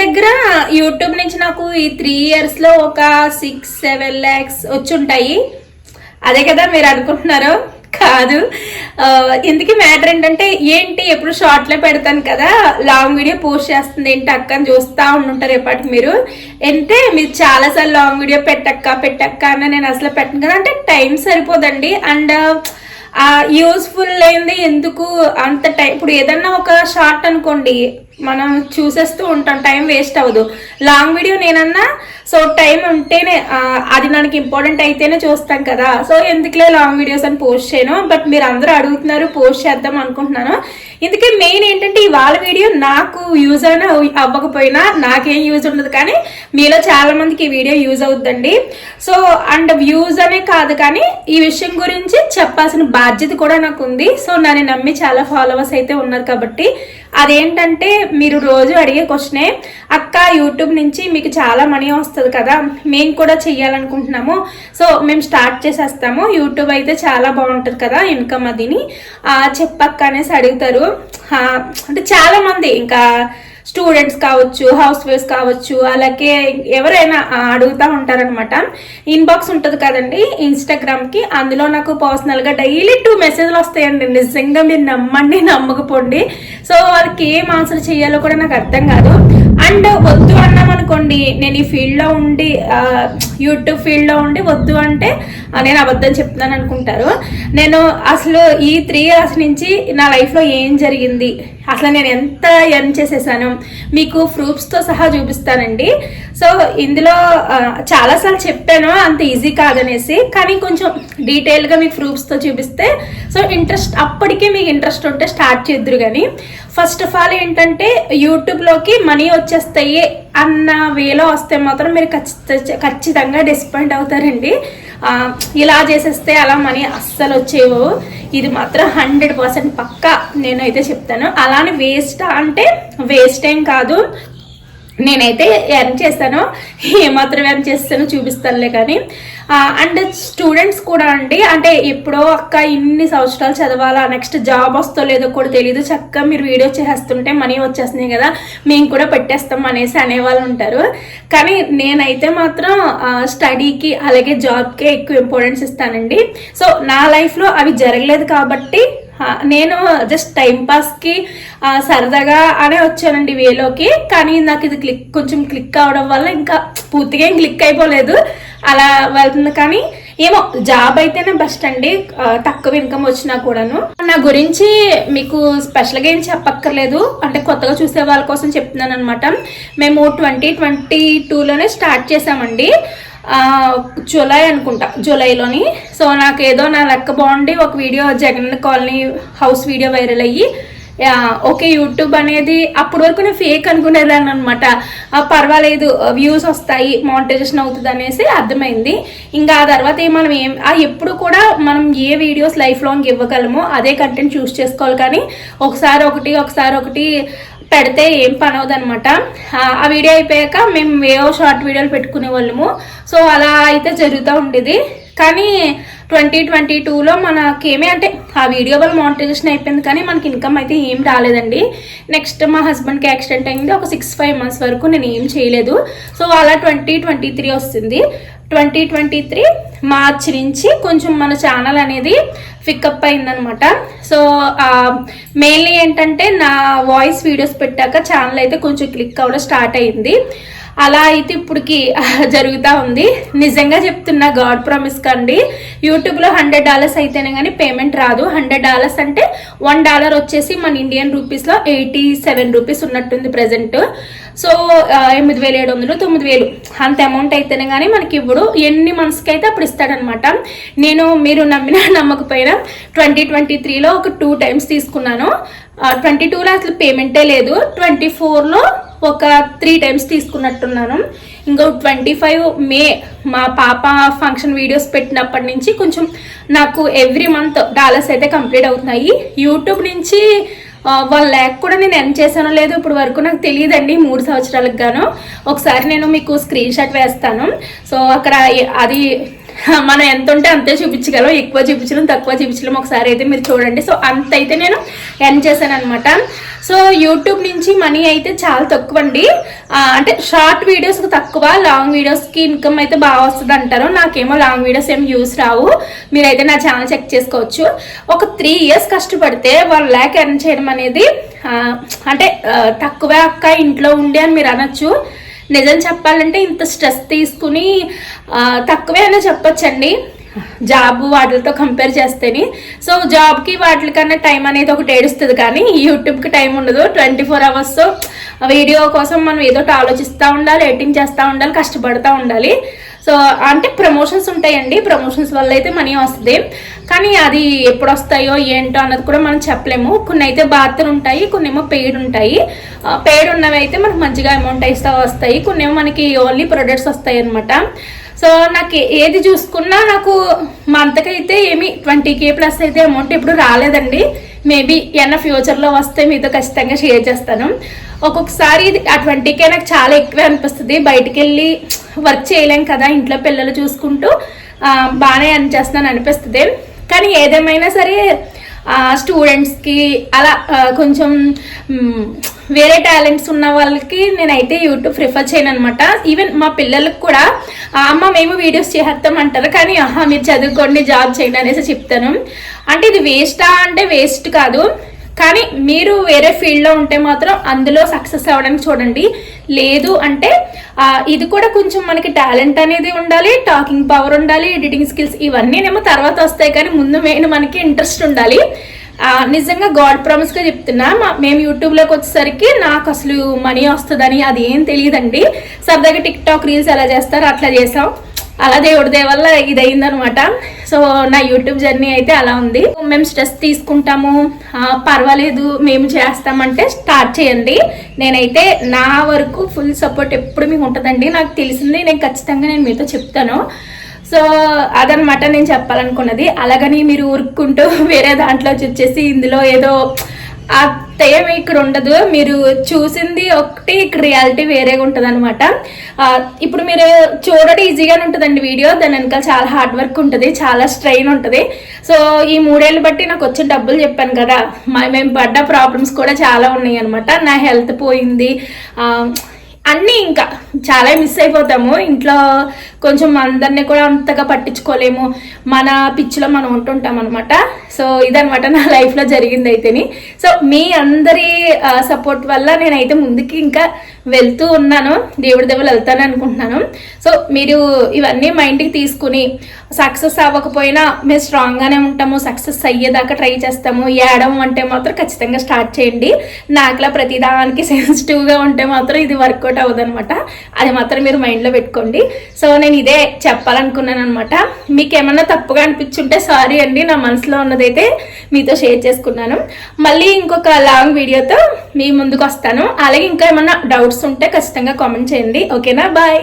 దగ్గర యూట్యూబ్ నుంచి నాకు ఈ త్రీ ఇయర్స్లో ఒక సిక్స్ సెవెన్ ల్యాక్స్ వచ్చి ఉంటాయి అదే కదా మీరు అనుకుంటున్నారు? కాదు. ఇందుకే మ్యాటర్ ఏంటంటే ఏంటి ఎప్పుడు షార్ట్లో పెడతాను కదా లాంగ్ వీడియో పోస్ట్ చేస్తుంది ఏంటి అక్క అని చూస్తూ ఉంటుంటారు ఎప్పటి మీరు. అంటే మీరు చాలాసార్లు లాంగ్ వీడియో పెట్టక్క పెట్టక్క అని నేను అసలు పెట్టను కదా. అంటే టైం సరిపోదండి. అండ్ యూస్ఫుల్ అయింది ఎందుకు అంత టైం ఇప్పుడు ఏదన్నా ఒక షార్ట్ అనుకోండి మనం చూసేస్తూ ఉంటాం టైం వేస్ట్ అవ్వదు. లాంగ్ వీడియో నేనన్నా సో టైం ఉంటేనే అది నాకు ఇంపార్టెంట్ అయితేనే చూస్తాం కదా. సో ఎందుకులే లాంగ్ వీడియోస్ అని పోస్ట్ చేయను బట్ మీరు అందరూ అడుగుతున్నారు పోస్ట్ చేద్దాం అనుకుంటున్నాను. ఇందుకే మెయిన్ ఏంటంటే ఇవాళ వీడియో నాకు యూజ్ అయినా అవ్వకపోయినా నాకేం యూజ్ ఉండదు కానీ మీలో చాలా మందికి ఈ వీడియో యూజ్ అవుతుందండి సో అండ్ వ్యూస్ అనే కాదు కానీ ఈ విషయం గురించి చెప్పాల్సిన బాధ్యత కూడా నాకు ఉంది సో నన్ను నమ్మి చాలా ఫాలోవర్స్ అయితే ఉన్నారు కాబట్టి అదేంటంటే మీరు రోజు అడిగే క్వశ్చనే అక్క యూట్యూబ్ నుంచి మీకు చాలా మనీ వస్తుంది కదా మేము కూడా చెయ్యాలనుకుంటున్నాము. సో మేము స్టార్ట్ చేసేస్తాము. యూట్యూబ్ అయితే చాలా బాగుంటుంది కదా ఇన్కమ్ అదిని. చెప్పక్క అనేసి అడుగుతారు. అంటే చాలా మంది ఇంకా స్టూడెంట్స్ కావచ్చు హౌస్ వైఫ్స్ కావచ్చు అలాగే ఎవరైనా అడుగుతూ ఉంటారనమాట ఇన్బాక్స్ ఉంటుంది కదండి ఇన్స్టాగ్రామ్కి. అందులో నాకు పర్సనల్గా డైలీ టూ మెసేజ్లు వస్తాయండి. నిజంగా మీరు నమ్మండి నమ్మకపోండి. సో వాళ్ళకి ఏం ఆన్సర్ చేయాలో కూడా నాకు అర్థం కాదు. అండ్ వద్దు అన్నాం అనుకోండి నేను ఈ ఫీల్డ్లో ఉండి యూట్యూబ్ ఫీల్డ్లో ఉండి వద్దు అంటే నేను అబద్ధం చెప్తున్నాను అనుకుంటారు. నేను అసలు ఈ త్రీ ఇయర్స్ నుంచి నా లైఫ్లో ఏం జరిగింది? అసలు నేను ఎంత ఎర్న్ చేసేసాను? మీకు ప్రూఫ్స్తో సహా చూపిస్తానండి. సో ఇందులో చాలాసార్లు చెప్పాను అంత ఈజీ కాదనేసి కానీ కొంచెం డీటెయిల్గా మీకు ప్రూఫ్స్తో చూపిస్తే సో ఇంట్రెస్ట్ అప్పటికే మీకు ఇంట్రెస్ట్ ఉంటే స్టార్ట్ చేద్దరు కానీ ఫస్ట్ ఆఫ్ ఆల్ ఏంటంటే యూట్యూబ్లోకి మనీ వచ్చేస్తాయి అన్న వేలో వస్తే మాత్రం మీరు ఖచ్చిత ఖచ్చితంగా డిసప్పాయింట్ అవుతారండి. ఇలా చేసేస్తే అలా మనీ అస్సలు వచ్చేవు ఇది మాత్రం హండ్రెడ్ పర్సెంట్ పక్కా నేనైతే చెప్తాను. అలానే వేస్ట్ అంటే వేస్ట్ ఏం కాదు. నేనైతే ఎర్న్ చేస్తాను. ఏమాత్రం ఎర్న్ చేస్తానో చూపిస్తానులే కానీ. అండ్ స్టూడెంట్స్ కూడా అండి అంటే ఎప్పుడో అక్క ఇన్ని సంవత్సరాలు చదవాలా నెక్స్ట్ జాబ్ వస్తో లేదో కూడా తెలియదు చక్కగా మీరు వీడియో చేస్తుంటే మనీ వచ్చేస్తున్నాయి కదా మేము కూడా పెట్టేస్తాం అనేసి అనేవాళ్ళు ఉంటారు. కానీ నేనైతే మాత్రం స్టడీకి అలాగే జాబ్కే ఎక్కువ ఇంపార్టెన్స్ ఇస్తానండి. సో నా లైఫ్లో అవి జరగలేదు కాబట్టి నేను జస్ట్ టైంపాస్కి సరదాగా అనే వచ్చానండి వేలోకి. కానీ నాకు ఇది క్లిక్ కొంచెం క్లిక్ అవడం వల్ల ఇంకా పూర్తిగా ఏం క్లిక్ అయిపోలేదు. అలా వెళ్తుంది. కానీ ఏమో జాబ్ అయితేనే బెస్ట్ అండి. తక్కువ ఇన్కమ్ వచ్చినా కూడాను. నా గురించి మీకు స్పెషల్గా ఏం చెప్పక్కర్లేదు. అంటే కొత్తగా చూసే వాళ్ళ కోసం చెప్తున్నాను అనమాట మేము ట్వంటీ ట్వంటీ టూలోనే స్టార్ట్ చేసామండి జూలై అనుకుంటా జూలైలోని. సో నాకు ఏదో నా లెక్క బాగుండి ఒక video Jagan colony house video viral అయ్యి ఓకే యూట్యూబ్ అనేది అప్పటి వరకు నేను ఫేక్ అనుకునేదాన్ని అనమాట పర్వాలేదు వ్యూస్ వస్తాయి మానిటైజేషన్ అవుతుంది అనేసి అర్థమైంది. ఇంకా ఆ తర్వాత మనం ఏం ఎప్పుడు కూడా మనం ఏ వీడియోస్ లైఫ్ లాంగ్ ఇవ్వగలమో అదే కంటెంట్ చూస్ చేసుకోవాలి కానీ ఒకసారి ఒకటి ఒకసారి ఒకటి పెడితే ఏం పని అవదనమాట ఆ వీడియో అయిపోయాక మేము ఏవో షార్ట్ వీడియోలు పెట్టుకునే వాళ్ళము. సో అలా అయితే జరుగుతూ ఉండేది. కానీ ట్వంటీ ట్వంటీ టూలో మనకేమీ అంటే ఆ వీడియో వల్ల మానిటైజేషన్ అయిపోయింది కానీ మనకి ఇన్కమ్ అయితే ఏం రాలేదండి. నెక్స్ట్ మా హస్బెండ్కి యాక్సిడెంట్ అయింది. ఒక సిక్స్ ఫైవ్ మంత్స్ వరకు నేను ఏం చేయలేదు. సో అలా ట్వంటీ ట్వంటీ త్రీ వస్తుంది. ట్వంటీ ట్వంటీ త్రీ మార్చ్ నుంచి కొంచెం మన ఛానల్ అనేది పికప్ అయిందనమాట సో మెయిన్లీ ఏంటంటే నా వాయిస్ వీడియోస్ పెట్టాక ఛానల్ అయితే కొంచెం క్లిక్ అవ్వడం స్టార్ట్ అయింది. అలా అయితే ఇప్పటికి జరుగుతూ ఉంది. నిజంగా చెప్తున్నా గాడ్ ప్రామిస్ కండి. యూట్యూబ్లో హండ్రెడ్ డాలర్స్ అయితేనే కానీ పేమెంట్ రాదు. హండ్రెడ్ డాలర్స్ అంటే వన్ డాలర్ వచ్చేసి మన ఇండియన్ రూపీస్లో ఎయిటీ సెవెన్ రూపీస్ ఉన్నట్టుంది ప్రజెంట్ సో ఎనిమిది వేలు ఏడు వందలు తొమ్మిది వేలు. అంత అమౌంట్ అయితేనే కానీ మనకి ఇవ్వడు ఎన్ని మంత్స్కి అయితే అప్పుడు ఇస్తాడనమాట. నేను మీరు నమ్మినా నమ్మకపోయినా ట్వంటీ ట్వంటీ త్రీలో ఒక టూ టైమ్స్ తీసుకున్నాను. ట్వంటీ టూలో అసలు పేమెంటే లేదు. ట్వంటీ ఫోర్లో ఒక త్రీ టైమ్స్ తీసుకున్నట్టున్నాను. ఇంకో ట్వంటీ ఫైవ్ మే మా పాప ఫంక్షన్ వీడియోస్ పెట్టినప్పటి నుంచి కొంచెం నాకు ఎవ్రీ మంత్ డాలర్స్ అయితే కంప్లీట్ అవుతున్నాయి. యూట్యూబ్ నుంచి వన్ ల్యాక్ కూడా నేను ఎన్ చేశానో లేదో ఇప్పుడు వరకు నాకు తెలియదండి మూడు సంవత్సరాలకు గాను. ఒకసారి నేను మీకు స్క్రీన్ షాట్ వేస్తాను. సో అక్కడ అది మనం ఎంత ఉంటే అంతే చూపించగలం. ఎక్కువ చూపించడం తక్కువ చూపించడం ఒకసారి అయితే మీరు చూడండి. సో అంత అయితే నేను ఎన్ చేశాను అనమాట సో యూట్యూబ్ నుంచి మనీ అయితే చాలా తక్కువ అండి అంటే షార్ట్ వీడియోస్కి తక్కువ లాంగ్ వీడియోస్కి ఇన్కమ్ అయితే బాగా వస్తుంది అంటారు. నాకేమో లాంగ్ వీడియోస్ ఏం యూస్ రావు. మీరైతే నా ఛానల్ చెక్ చేసుకోవచ్చు. ఒక త్రీ ఇయర్స్ కష్టపడితే వన్ ల్యాక్ ఎర్న్ చేయడం అనేది అంటే తక్కువే అక్క ఇంట్లో ఉండి అని మీరు అనొచ్చు. నిజం చెప్పాలంటే ఇంత స్ట్రెస్ తీసుకుని తక్కువే అయినా చెప్పొచ్చండి. జాబ్ వాటితో కంపేర్ చేస్తేనే. సో జాబ్కి వాటికన్నా టైం అనేది ఒకటి ఏడుస్తుంది కానీ యూట్యూబ్కి టైం ఉండదు. ట్వంటీ ఫోర్ అవర్స్ వీడియో కోసం మనం ఏదో ఆలోచిస్తూ ఉండాలి ఎడిటింగ్ చేస్తూ ఉండాలి కష్టపడుతూ ఉండాలి. సో అంటే ప్రమోషన్స్ ఉంటాయండి. ప్రమోషన్స్ వల్ల అయితే మనీ వస్తుంది. కానీ అది ఎప్పుడు వస్తాయో ఏంటో అన్నది కూడా మనం చెప్పలేము. కొన్ని అయితే బాధ్యతలు ఉంటాయి కొన్ని ఏమో పెయిడ్ ఉంటాయి. పెయిడ్ ఉన్నవి అయితే మనకు మంచిగా అమౌంట్ ఇస్తా వస్తాయి. కొన్ని ఏమో మనకి ఓన్లీ ప్రొడక్ట్స్ వస్తాయి అనమాట సో నాకు ఏది చూసుకున్నా నాకు మంత్కైతే ఏమి ట్వంటీ కే ప్లస్ అయితే అమౌంట్ ఎప్పుడు రాలేదండి. మేబీ ఏమన్నా ఫ్యూచర్లో వస్తే మీతో ఖచ్చితంగా షేర్ చేస్తాను. ఒక్కొక్కసారి ఇది నాకు చాలా ఎక్కువే అనిపిస్తుంది. బయటికి వెళ్ళి వర్క్ చేయలేం కదా ఇంట్లో పిల్లలు చూసుకుంటూ బాగానే బాగానే అనిచేస్తున్నాను అనిపిస్తుంది. కానీ ఏదేమైనా సరే స్టూడెంట్స్కి అలా కొంచెం వేరే టాలెంట్స్ ఉన్న వాళ్ళకి నేనైతే యూట్యూబ్ ప్రిఫర్ చేయను అనమాట ఈవెన్ మా పిల్లలకు కూడా అమ్మ మేము వీడియోస్ చేస్తాం అంటారు కానీ ఆహా మీరు చదువుకోండి జాబ్ చేయండి అనేసి చెప్తాను. అంటే ఇది వేస్టా అంటే వేస్ట్ కాదు. కానీ మీరు వేరే ఫీల్డ్లో ఉంటే మాత్రం అందులో సక్సెస్ అవ్వడానికి చూడండి. లేదు అంటే ఇది కూడా కొంచెం మనకి టాలెంట్ అనేది ఉండాలి టాకింగ్ పవర్ ఉండాలి ఎడిటింగ్ స్కిల్స్ ఇవన్నీ ఏమో తర్వాత వస్తాయి కానీ ముందు మెయిన్ మనకి ఇంట్రెస్ట్ ఉండాలి. నిజంగా గాడ్ ప్రామిస్గా చెప్తున్నా మేము యూట్యూబ్లోకి వచ్చేసరికి నాకు అసలు మనీ వస్తుందని అది ఏం తెలియదండి. సరదాగా టిక్ టాక్ రీల్స్ ఎలా చేస్తారు అట్లా చేసాం. అలా దేవుడి దయ వల్ల ఇది అయిందనమాట సో నా యూట్యూబ్ జర్నీ అయితే అలా ఉంది. మేము స్ట్రెస్ తీసుకుంటాము. పర్వాలేదు మేము చేస్తామంటే స్టార్ట్ చేయండి. నేనైతే నా వరకు ఫుల్ సపోర్ట్ ఎప్పుడు మీకు ఉంటుందండి. నాకు తెలిసింది నేను ఖచ్చితంగా నేను మీతో చెప్తాను. సో అదనమాట నేను చెప్పాలనుకున్నది. అలాగని మీరు ఊరుకుంటూ వేరే దాంట్లో వచ్చేసి ఇందులో ఏదో ఆ తెయం ఇక్కడ ఉండదు. మీరు చూసింది ఒకటి ఇక్కడ రియాలిటీ వేరేగా ఉంటుంది అనమాట ఇప్పుడు మీరు చూడడం ఈజీగానే ఉంటుందండి వీడియో. దాని వెనకాల చాలా హార్డ్ వర్క్ ఉంటుంది చాలా స్ట్రెయిన్ ఉంటుంది. సో ఈ మూడేళ్ళు బట్టి నాకు వచ్చిన డబ్బులు చెప్పాను కదా. మేము పడ్డ ప్రాబ్లమ్స్ కూడా చాలా ఉన్నాయి అనమాట నా హెల్త్ పోయింది. అన్నీ ఇంకా చాలా మిస్ అయిపోతాము. ఇంట్లో కొంచెం అందరినీ కూడా అంతగా పట్టించుకోలేము. మన పిచ్చిలో మనం ఉంటుంటాం అనమాట సో ఇదనమాట నా లైఫ్లో జరిగింది అయితేని సో మీ అందరి సపోర్ట్ వల్ల నేనైతే ముందుకి ఇంకా వెళ్తూ ఉన్నాను. దేవుడి దగ్గర వెళ్తాను అనుకుంటున్నాను. సో మీరు ఇవన్నీ మైండ్కి తీసుకుని సక్సెస్ అవ్వకపోయినా మేము స్ట్రాంగ్గానే ఉంటాము సక్సెస్ అయ్యేదాకా ట్రై చేస్తాము. ఏడవం అంటే మాత్రం ఖచ్చితంగా స్టార్ట్ చేయండి. నాకులా ప్రతిదానికి సెన్సిటివ్గా ఉంటే మాత్రం ఇది వర్కౌట్ అవ్వదనమాట అది మాత్రం మీరు మైండ్లో పెట్టుకోండి. సో నేను ఇదే చెప్పాలనుకున్నాను అనమాట మీకు ఏమన్నా తప్పుగా అనిపించుంటే సారీ అండి నా మనసులో ఉన్నది అయితే మీతో షేర్ చేసుకున్నాను. మళ్ళీ ఇంకొక లాంగ్ వీడియోతో మీ ముందుకు వస్తాను. అలాగే ఇంకా ఏమైనా డౌట్స్ ఉంటే ఖచ్చితంగా కామెంట్ చేయండి. ఓకేనా? బాయ్.